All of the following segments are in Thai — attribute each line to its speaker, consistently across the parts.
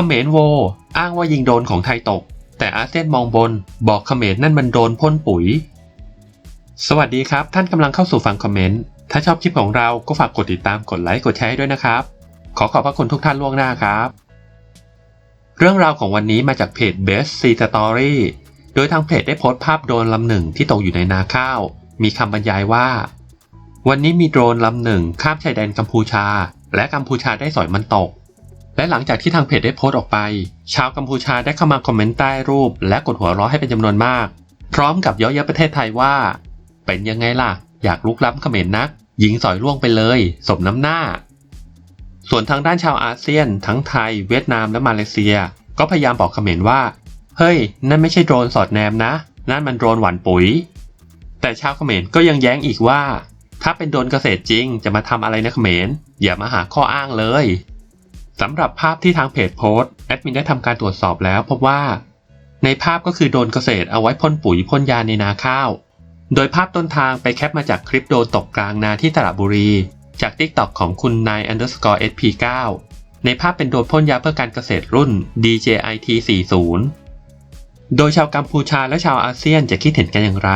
Speaker 1: เขมรโว อ้างว่ายิงโดรนของไทยตก แต่อาเซียนมองบน บอกเขมรนั่นมันโดนพ่นปุ๋ย สวัสดีครับ ท่านกำลังเข้าสู่ฟังคอมเมนต์ ถ้าชอบคลิปของเราก็ฝากกดติดตามกดไลค์กดแชร์ให้ด้วยนะครับ ขอขอบพระคุณทุกท่านล่วงหน้าครับ เรื่องราวของวันนี้มาจากเพจ Best Sea Story โดยทางเพจได้โพสต์ภาพโดรนลำหนึ่งที่ตกอยู่ในนาข้าว มีคำบรรยายว่า วันนี้มีโดรนลำหนึ่งข้ามชายแดนกัมพูชา และกัมพูชาได้สอยมันตก และหลังจากที่ทางเพจได้โพสต์ออกไป ชาวกัมพูชาได้เข้ามาคอมเมนต์ใต้รูป และกดหัวเราะให้เป็นจำนวนมาก พร้อมกับเย้อเย้ยประเทศไทยว่า เป็นยังไงล่ะ อยากลุกล้ำเขมรนัก ยิงสอยล่วงไปเลย สมน้ำหน้า ส่วนทางด้านชาวอาเซียน ทั้งไทย เวียดนามและมาเลเซีย ก็พยายามบอกเขมรว่า เฮ้ย นั่นไม่ใช่โดรนสอดแนมนะ นั่นมันโดรนหวานปุ๋ย แต่ชาวเขมรก็ยังแย้งอีกว่า ถ้าเป็นโดรนเกษตรจริง จะมาทำอะไรนะเขมรอย่ามาหาข้ออ้างเลย สำหรับภาพที่ทางเพจโพสต์แอดมินได้ทำการตรวจสอบแล้วพบว่า ในภาพก็คือโดนเกษตรเอาไว้พ่นปุ๋ยพ่นยาในนาข้าว โดยภาพต้นทางไปแคปมาจากคลิปโดนตกกลางนาที่สระบุรี จาก TikTok ของคุณนาย underscore sp9 ในภาพเป็นโดนพ่นยาเพื่อการเกษตรรุ่น DJIT 40 โดยชาวกัมพูชาและชาวอาเซียนจะคิดเห็นกันอย่างไร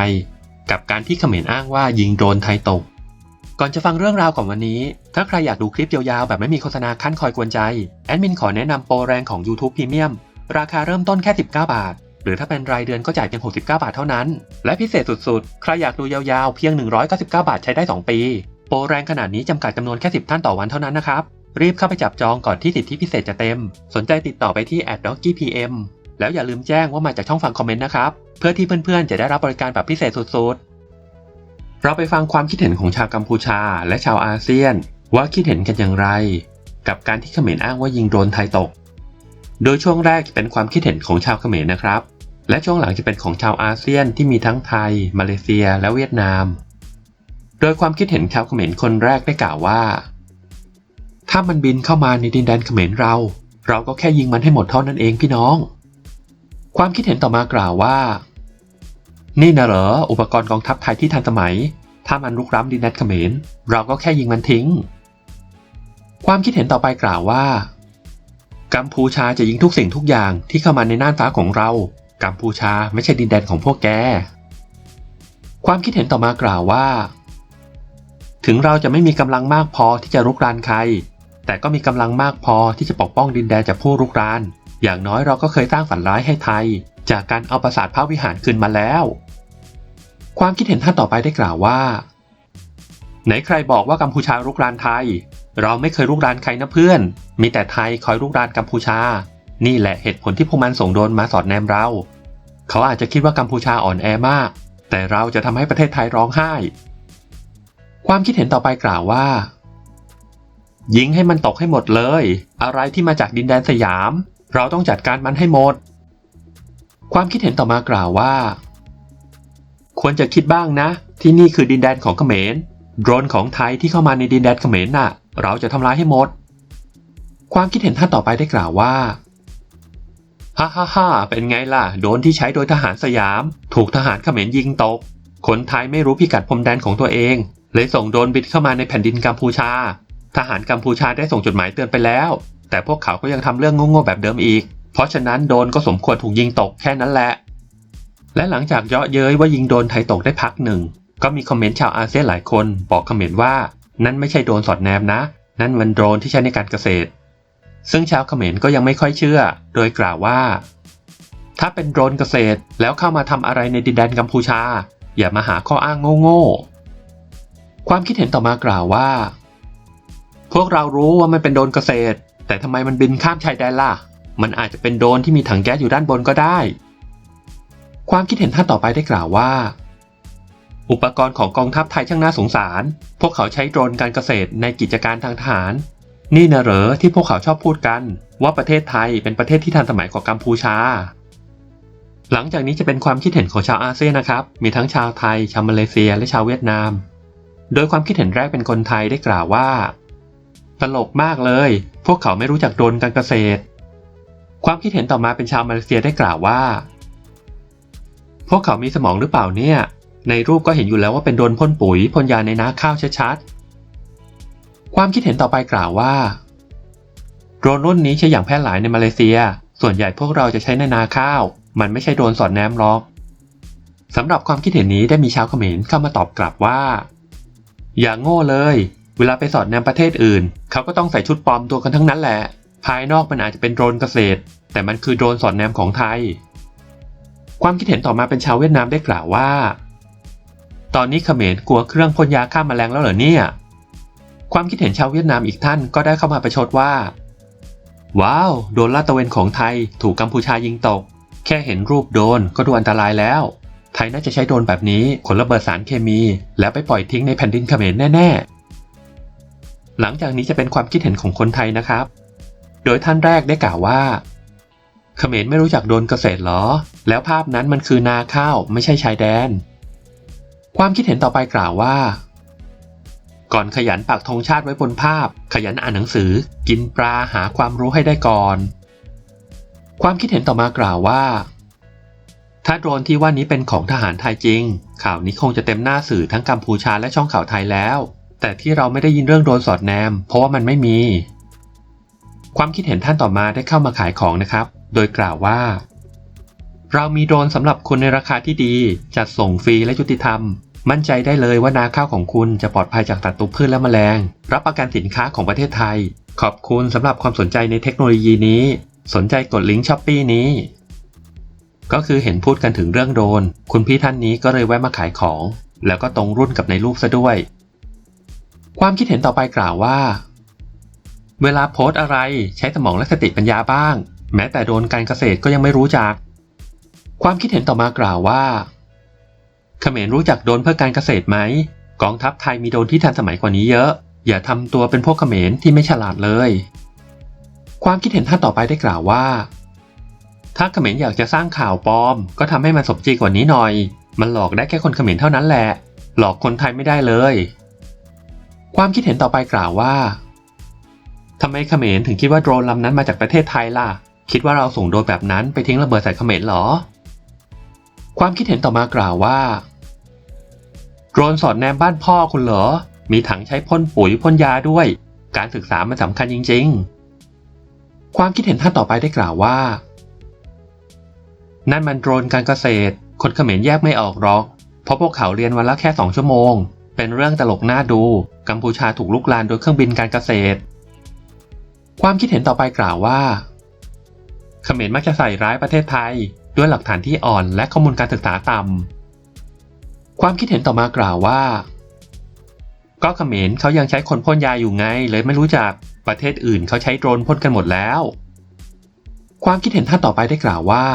Speaker 1: กับการที่เขมรอ้างว่ายิงโดนไทยตก ก่อนจะฟังเรื่องราวของวันนี้ ถ้าใครอยากดูคลิปยาวๆ แบบไม่มีโฆษณาขั้นคอยกวนใจ แอดมินขอแนะนำโปรแรงของ YouTube Premium ราคาเริ่มต้นแค่ 19 บาท หรือถ้าเป็นรายเดือนก็จ่ายเพียง 69 บาทเท่านั้น และพิเศษสุดๆ ใครอยากดูยาวๆ เพียง 199 บาทใช้ได้ 2 ปี โปรแรงขนาดนี้จำกัดจำนวนแค่ 10 ท่านต่อวันเท่านั้นนะครับ รีบเข้าไปจับจองก่อนที่สิทธิพิเศษจะเต็ม สนใจติดต่อไปที่ @doggypm แล้วอย่าลืมแจ้งว่ามาจากช่องฟังคอมเมนต์นะครับ เพื่อที่เพื่อนๆ จะได้รับบริการแบบพิเศษสุดๆ เราไปฟังความคิดเห็นของชาวกัมพูชา และชาวอาเซียน ว่าคิดเห็นกันอย่างไร กับการที่เขมรอ้างว่ายิงโดรนไทยตก โดยช่วงแรกจะเป็นความคิดเห็นของชาวเขมรนะครับ และช่วงหลังจะเป็นของชาวอาเซียนที่มีทั้งไทย มาเลเซีย และเวียดนาม โดยความคิดเห็นชาวเขมรคนแรกได้กล่าวว่า ถ้ามันบินเข้ามาในดินแดนเขมรเรา เราก็แค่ยิงมันให้หมดเท่านั้นเองพี่น้อง ความคิดเห็นต่อมากล่าวว่า นี่นะเหรออุปกรณ์กองทัพไทยที่ทันสมัย ถ้ามันลุกล้ำดินแดนเขมร เราก็แค่ยิงมันทิ้ง ความคิดเห็นต่อไปกล่าวว่า กัมพูชาจะยิงทุกสิ่งทุกอย่างที่เข้ามาในน่านฟ้าของเรา กัมพูชาไม่ใช่ดินแดนของพวกแก ความคิดเห็นต่อมากล่าวว่า ถึงเราจะไม่มีกำลังมากพอที่จะรุกรานใคร แต่ก็มีกำลังมากพอที่จะปกป้องดินแดนจากผู้รุกราน อย่างน้อยเราก็เคยสร้างฝันร้ายให้ไทย จากการเอาปราสาทพระวิหารคืนมาแล้ว ความคิดเห็นท่านต่อไปได้กล่าวว่า ไหนใครบอกว่ากัมพูชารุกรานไทย เราไม่เคยรุกรานใครนะเพื่อน มีแต่ไทยคอยรุกรานกัมพูชา นี่แหละเหตุผลที่พวกมันส่งโดนมาสอดแนมเรา เขาอาจจะคิดว่ากัมพูชาอ่อนแอมาก แต่เราจะทำให้ประเทศไทยร้องไห้ ความคิดเห็นต่อไปกล่าวว่ายิงให้มันตกให้หมดเลย อะไรที่มาจากดินแดนสยาม เราต้องจัดการมันให้หมด ความคิดเห็นต่อมากล่าวว่า ควรจะคิดบ้างนะ ที่นี่คือดินแดนของเขมร โดรนของไทยที่เข้ามาในดินแดนเขมรน่ะ เราจะทำลายให้หมด ความคิดเห็นท่านต่อไปได้กล่าวว่าฮ่าฮ่าฮ่าเป็นไงล่ะ โดรนที่ใช้โดยทหารสยาม ถูกทหารเขมรยิงตก คนไทยไม่รู้พิกัดพรมแดนของตัวเอง เลยส่งโดรนบินเข้ามาในแผ่นดินกัมพูชา ทหารกัมพูชาได้ส่งจดหมายเตือนไปแล้ว แต่พวกเขาก็ยังทำเรื่องโง่ๆแบบเดิมอีก เพราะฉะนั้นโดนก็สมควรถูกยิงตกแค่นั้นแหละ และหลังจากเยาะเย้ยว่ายิงโดนไทยตกได้พักหนึ่ง ก็มีคอมเมนต์ชาวอาเซียนหลายคน บอกคอมเมนต์ว่า นั่นไม่ใช่โดรนสอดแนมนะ นั่นมันโดรนที่ใช้ในการเกษตร ซึ่งชาวเขมรก็ยังไม่ค่อยเชื่อ โดยกล่าวว่า ถ้าเป็นโดรนเกษตรแล้วเข้ามาทำอะไรในดินแดนกัมพูชา อย่ามาหาข้ออ้างโง่ๆความคิดเห็นต่อมากล่าวว่า พวกเรารู้ว่ามันเป็นโดรนเกษตร แต่ทำไมมันบินข้ามชายแดนล่ะ มันอาจจะเป็นโดรนที่มีถังแก๊สอยู่ด้านบนก็ได้ ความคิดเห็นท่านต่อไปได้กล่าวว่า อุปกรณ์ของกองทัพไทยช่างน่าสงสาร พวกเขาใช้โดรนการเกษตรในกิจการทางทหาร นี่นะเหรอที่พวกเขาชอบพูดกัน ว่าประเทศไทยเป็นประเทศที่ทันสมัยกว่ากัมพูชา หลังจากนี้จะเป็นความคิดเห็นของชาวอาเซียนนะครับ มีทั้งชาวไทย ชาวมาเลเซีย และชาวเวียดนาม โดยความคิดเห็นแรกเป็นคนไทยได้กล่าวว่า ตลกมากเลย พวกเขาไม่รู้จักโดรนการเกษตร ความคิดเห็นต่อมาเป็นชาวมาเลเซียได้กล่าวว่า วกเขามีสมองหรือเปล่าเนี่ย ในรูปก็เห็นอยู่แล้วว่าเป็นโดรนพ่นปุ๋ยพ่นยาในนาข้าวชัดๆ ความคิดเห็นต่อไปกล่าวว่า โดรนรุ่นนี้ใช้อย่างแพร่หลายในมาเลเซีย ส่วนใหญ่พวกเราจะใช้ในนาข้าว มันไม่ใช่โดรนสอดแนมหรอกสำหรับความคิดเห็นนี้ได้มีชาวเขมรเข้ามาตอบกลับว่า อย่างโง่เลย เวลาไปสอดแนมประเทศอื่น เขาก็ต้องใส่ชุดปลอมตัวกันทั้งนั้นแหละ ภายนอกมันอาจจะเป็นโดรนเกษตร แต่มันคือโดรนสอดแนมของไทย ความคิดเห็นต่อมาเป็นชาวเวียดนามได้กล่าวว่า ตอนนี้เขมรกลัวเครื่องพ่นยาฆ่าแมลงแล้วเหรอเนี่ย ความคิดเห็นชาวเวียดนามอีกท่านก็ได้เข้ามาประชดว่า ว้าว โดนลาดตระเวนของไทยถูกกัมพูชายิงตก แค่เห็นรูปโดนก็ดูอันตรายแล้ว ไทยน่าจะใช้โดนแบบนี้ขนระเบิดสารเคมี แล้วไปปล่อยทิ้งในแผ่นดินเขมรแน่ ๆ หลังจากนี้จะเป็นความคิดเห็นของคนไทยนะครับ โดยท่านแรกได้กล่าวว่า เขมรไม่รู้จักโดรนเกษตรหรอ แล้วภาพนั้นมันคือนาข้าวไม่ใช่ชายแดน ความคิดเห็นต่อไปกล่าวว่า ก่อนขยันปักธงชาติไว้บนภาพ ขยันอ่านหนังสือ กินปลาหาความรู้ให้ได้ก่อน ความคิดเห็นต่อมากล่าวว่า ถ้าโดรนที่ว่านี้เป็นของทหารไทยจริง ข่าวนี้คงจะเต็มหน้าสื่อทั้งกัมพูชาและช่องข่าวไทยแล้ว แต่ที่เราไม่ได้ยินเรื่องโดรนสอดแนม เพราะว่ามันไม่มี ความคิดเห็นท่านต่อมาได้เข้ามาขายของนะครับ โดยกล่าวว่า เรามีโดรนสำหรับคุณในราคาที่ดี จัดส่งฟรีและยุติธรรม มั่นใจได้เลยว่านาข้าวของคุณจะปลอดภัยจากศัดตรูพืชและแมลง รับประกันสินค้าของประเทศไทย ขอบคุณสำหรับความสนใจในเทคโนโลยีนี้ สนใจกดลิงก์ช้อปปี้นี้ ก็คือเห็นพูดกันถึงเรื่องโดรนคุณพี่ท่านนี้ก็เลยแวะมาขายของ แล้วก็ตรงรุ่นกับในรูปซะด้วย ความคิดเห็นต่อไปกล่าวว่าเวลาโพสต์อะไรใช้สมองและสติปัญญาบ้าง แม้แต่โดนการเกษตรก็ยังไม่รู้จัก ความคิดเห็นต่อมากล่าวว่าเขมรรู้จักโดนเพื่อการเกษตรไหมกองทัพไทยมีโดนที่ทันสมัยกว่านี้เยอะ อย่าทำตัวเป็นพวกเขมรที่ไม่ฉลาดเลย ความคิดเห็นท่านต่อไปได้กล่าวว่า ถ้าเขมรอยากจะสร้างข่าวปลอม ก็ทำให้มันสมจริงกว่านี้หน่อย มันหลอกได้แค่คนเขมรเท่านั้นแหละ หลอกคนไทยไม่ได้เลย ความคิดเห็นต่อไปกล่าวว่าทำไมเขมรถึงคิดว่าโดรนลำนั้นมาจากประเทศไทยล่ะ คิดว่าเราส่งโดรนแบบนั้นไปทิ้งระเบิดใส่เขมรหรอ ความคิดเห็นต่อมากล่าวว่า โดรนสอดแนมบ้านพ่อคุณเหรอ มีถังใช้พ่นปุ๋ยพ่นยาด้วย การศึกษามันสำคัญจริง ๆ ความคิดเห็นท่านต่อไปได้กล่าวว่า นั่นมันโดรนการเกษตร คนเขมรแยกไม่ออกหรอก เพราะพวกเขาเรียนวันละแค่สองชั่วโมง เป็นเรื่องตลกน่าดู กัมพูชาถูกลุกลานโดยเครื่องบินการเกษตร ความคิดเห็นต่อไปกล่าวว่า เขมรมักจะใส่ร้ายประเทศไทย ด้วยหลักฐานที่อ่อนและข้อมูลการศึกษาต่ำ ความคิดเห็นต่อมากล่าวว่า ก็เขมรเขายังใช้คนพ่นยาอยู่ไง เลยไม่รู้จักประเทศอื่นเขาใช้โดรนพ่นกันหมดแล้ว ความคิดเห็นท่านต่อไปได้กล่าวว่า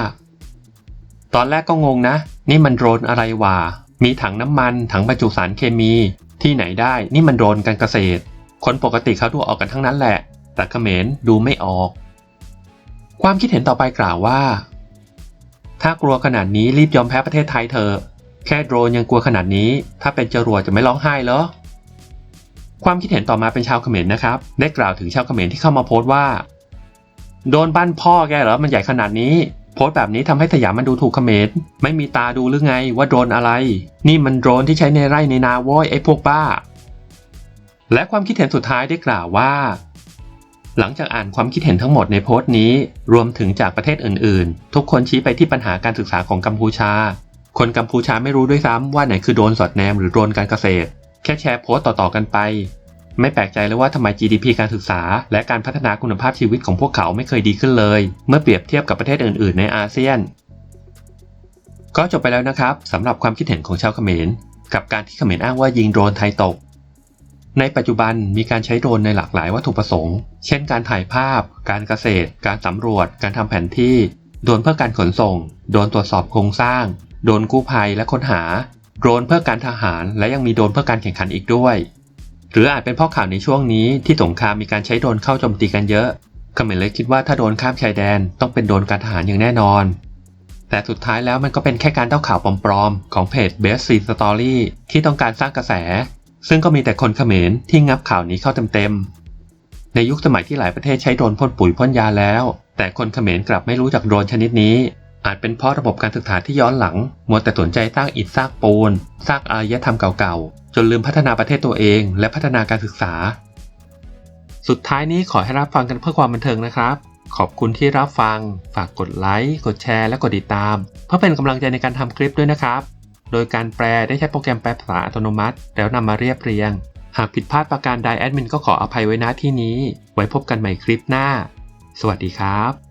Speaker 1: ตอนแรกก็งงนะ นี่มันโดรนอะไรวะมีถังน้ำมัน ถังบรรจุสารเคมี ที่ไหนได้ นี่มันโดรนการเกษตร คนปกติเขาดูออกกันทั้งนั้นแหละ แต่เขมรดูไม่ออก ความคิดเห็นต่อไปกล่าวว่า ถ้ากลัวขนาดนี้รีบยอมแพ้ประเทศไทยเถอะแค่โดรนยังกลัวขนาดนี้ ถ้าเป็นจรวดจะไม่ร้องไห้เหรอความคิดเห็นต่อมาเป็นชาวเขมรนะครับ ได้กล่าวถึงชาวเขมรที่เข้ามาโพสต์ว่า โดนบ้านพ่อแกเหรอมันใหญ่ขนาดนี้ โพสต์แบบนี้ทำให้สยามมันดูถูกเขมรไม่มีตาดูหรือไงว่าโดรนอะไร นี่มันโดรนที่ใช้ในไร่ในนาโว้ยไอ้พวกบ้า และความคิดเห็นสุดท้ายได้กล่าวว่า หลังจากอ่านความคิดเห็นทั้งหมดในโพสต์นี้ รวมถึงจากประเทศอื่นๆ ทุกคนชี้ไปที่ปัญหาการศึกษาของกัมพูชา คนกัมพูชาไม่รู้ด้วยซ้ำว่าไหนคือโดนสอดแนมหรือโดนการเกษตร แค่แชร์โพสต์ต่อๆกันไป ไม่แปลกใจเลยว่าทำไม GDP การศึกษา และการพัฒนาคุณภาพชีวิตของพวกเขาไม่เคยดีขึ้นเลย เมื่อเปรียบเทียบกับประเทศอื่นๆ ในอาเซียน ก็จบไปแล้วนะครับสำหรับความคิดเห็นของชาวเขมร กับการที่เขมรอ้างว่ายิงโดรนไทยตก ในปัจจุบันมีการใช้โดรนในหลากหลายวัตถุประสงค์ เช่นการถ่ายภาพ การเกษตร การสำรวจ การทำแผนที่ โดรนเพื่อการขนส่ง โดรนตรวจสอบโครงสร้าง โดรนกู้ภัยและค้นหา โดรนเพื่อการทหาร และยังมีโดรนเพื่อการแข่งขันอีกด้วย หรืออาจเป็นเพราะข่าวในช่วงนี้ที่สงครามมีการใช้โดรนเข้าโจมตีกันเยอะเขมรเลยคิดว่าถ้าโดนข้ามชายแดนต้องเป็นโดรนการทหารอย่างแน่นอน แต่สุดท้ายแล้วมันก็เป็นแค่การเต้าข่าวปลอมๆ ของเพจ Best Scene Story ที่ต้องการสร้างกระแส ซึ่งก็มีแต่คนเขมรที่งับข่าวนี้เข้าเต็มๆ ในยุคสมัยที่หลายประเทศใช้โดรนพ่นปุ๋ยพ่นยาแล้ว แต่คนเขมรกลับไม่รู้จักโดรนชนิดนี้ อาจเป็นเพราะระบบการศึกษาที่ย้อนหลัง มัวแต่สนใจสร้างอิฐสร้างปูน สร้างอารยธรรมเก่าๆ จนลืมพัฒนาประเทศตัวเอง และพัฒนาการศึกษา สุดท้ายนี้ขอให้รับฟังกันเพื่อความบันเทิงนะครับ ขอบคุณที่รับฟัง ฝากกดไลค์ กดแชร์ และกดติดตาม เพื่อเป็นกำลังใจในการทำคลิปด้วยนะครับ โดยการแปลได้ใช้โปรแกรมแปลภาษาอัตโนมัติ แล้วนำมาเรียบเรียง หากผิดพลาดประการใดแอดมินก็ขออภัยไว้ณที่นี้ ไว้พบกันใหม่คลิปหน้า สวัสดีครับ